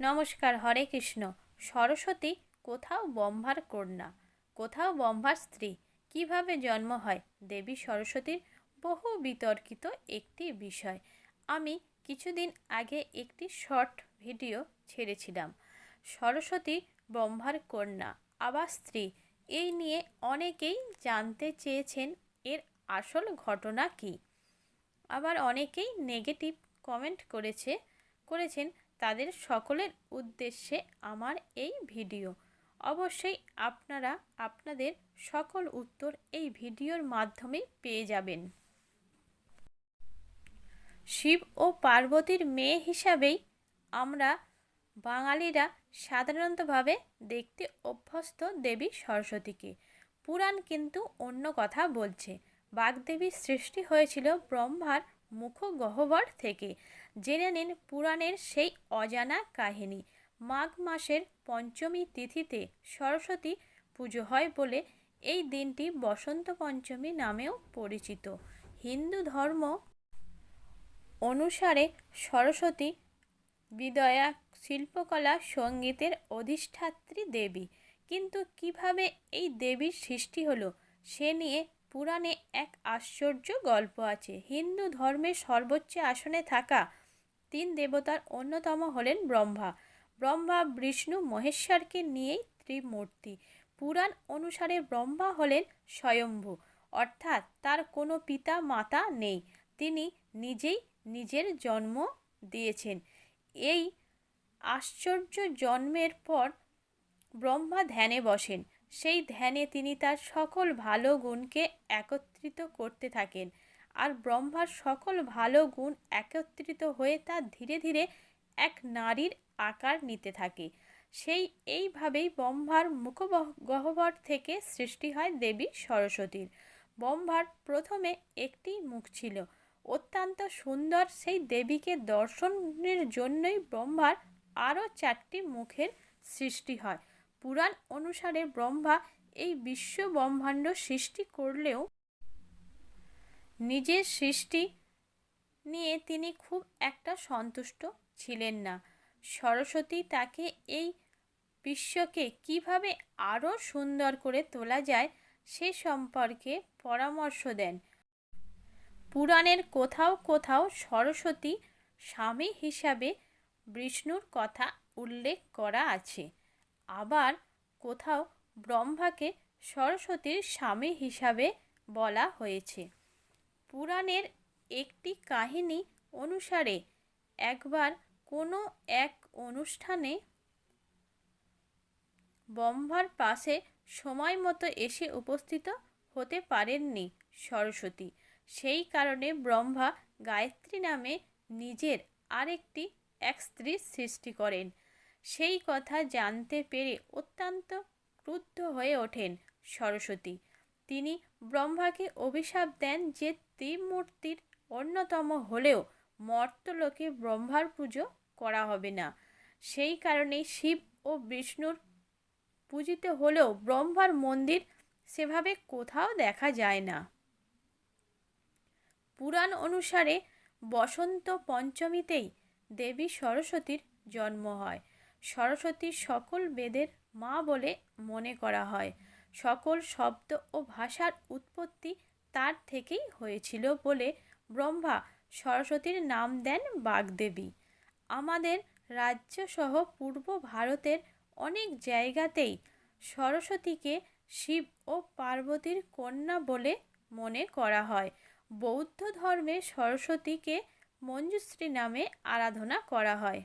নমস্কার, হরে কৃষ্ণ। সরস্বতী, কোথাও ব্রহ্মার কন্যা, কোথাও ব্রহ্মার স্ত্রী, কীভাবে জন্ম হয়? দেবী সরস্বতীর বহু বিতর্কিত একটি বিষয়। আমি কিছুদিন আগে একটি শর্ট ভিডিও ছেড়েছিলাম। সরস্বতী ব্রহ্মার কন্যা, আবার স্ত্রী, এই নিয়ে অনেকেই জানতে চেয়েছেন এর আসল ঘটনা কী। আবার অনেকেই নেগেটিভ কমেন্ট করেছে, করেছেন তাদের সকলের উদ্দেশ্যে আমার এই ভিডিও। অবশ্যই আপনারা আপনাদের সকল উত্তর এই ভিডিওর মাধ্যমে পেয়ে যাবেন। শিব ও পার্বতীর মেয়ে হিসাবেই আমরা বাঙালিরা সাধারণতভাবে দেখতে অভ্যস্ত দেবী সরস্বতীকে। পুরাণ কিন্তু অন্য কথা বলছে। বাগদেবীর সৃষ্টি হয়েছিল ব্রহ্মার মুখগহ্বর থেকে। জেনে নিন পুরাণের সেই অজানা কাহিনী। মাঘ মাসের পঞ্চমী তিথিতে সরস্বতী পুজো হয় বলে এই দিনটি বসন্ত পঞ্চমী নামেও পরিচিত। হিন্দু ধর্ম অনুসারে সরস্বতী বিদয়া শিল্পকলা সঙ্গীতের অধিষ্ঠাত্রী দেবী। কিন্তু কীভাবে এই দেবীর সৃষ্টি হলো, সে নিয়ে পুরাণে এক আশ্চর্য গল্প আছে। হিন্দু ধর্মের সর্বোচ্চ আসনে থাকা তিন দেবতার অন্যতম হলেন ব্রহ্মা। ব্রহ্মা, বিষ্ণু, মহেশ্বরকে নিয়েই ত্রিমূর্তি। পুরাণ অনুসারে ব্রহ্মা হলেন স্বয়ম্ভু, অর্থাৎ তার কোনো পিতা, মাতা নেই। তিনি নিজেই নিজের জন্ম দিয়েছেন। এই আশ্চর্য জন্মের পর ব্রহ্মা ধ্যানে বসেন। সেই ধ্যানে তিনি তার সকল ভালো গুণকে একত্রিত করতে থাকেন আর ব্রহ্মার সকল ভালো গুণ একত্রিত হয়ে তা ধীরে ধীরে এক নারীর আকার নিতে থাকে। সেই এইভাবেই ব্রহ্মার মুখগহ্বর থেকে সৃষ্টি হয় দেবী সরস্বতীর। ব্রহ্মার প্রথমে একটি মুখ ছিল। অত্যন্ত সুন্দর সেই দেবীকে দর্শনের জন্যই ব্রহ্মার আরও চারটি মুখের সৃষ্টি হয়। পুরাণ অনুসারে ব্রহ্মা এই বিশ্ব ব্রহ্মাণ্ড সৃষ্টি করলেও নিজের সৃষ্টি নিয়ে তিনি খুব একটা সন্তুষ্ট ছিলেন না। সরস্বতী তাকে এই বিশ্বকে কীভাবে আরও সুন্দর করে তোলা যায় সে সম্পর্কে পরামর্শ দেন। পুরাণের কোথাও কোথাও সরস্বতী স্বামী হিসাবে বিষ্ণুর কথা উল্লেখ করা আছে। আবার কোথাও ব্রহ্মাকে সরস্বতীর স্বামী হিসাবে বলা হয়েছে। পুরাণের একটি কাহিনী অনুসারে একবার কোনো এক অনুষ্ঠানে ব্রহ্মার পাশে সময় মতো এসে উপস্থিত হতে পারেননি সরস্বতী। সেই কারণে ব্রহ্মা গায়ত্রী নামে নিজের আরেকটি এক স্ত্রীর সৃষ্টি করেন। সেই কথা জানতে পেরে অত্যন্ত ক্রুদ্ধ হয়ে ওঠেন সরস্বতী। তিনি ব্রহ্মাকে অভিশাপ দেন যে ত্রিমূর্তির অন্যতম হলেও মর্তলোকে ব্রহ্মার পুজো করা হবে না। সেই কারণে শিব ও বিষ্ণুর পূজিত হলেও ব্রহ্মার মন্দির সেভাবে কোথাও দেখা যায় না। পুরাণ অনুসারে বসন্ত পঞ্চমীতেই দেবী সরস্বতীর জন্ম হয়। সরস্বতী সকল বেদের মা বলে মনে করা হয়। সকল শব্দ ও ভাষার উৎপত্তি তার থেকেই হয়েছিল বলে ব্রহ্মা সরস্বতীর নাম দেন বাগদেবী। আমাদের রাজ্যসহ পূর্ব ভারতের অনেক জায়গাতেই সরস্বতীকে শিব ও পার্বতীর কন্যা বলে মনে করা হয়। বৌদ্ধ ধর্মে সরস্বতীকে মঞ্জুশ্রী নামে আরাধনা করা হয়।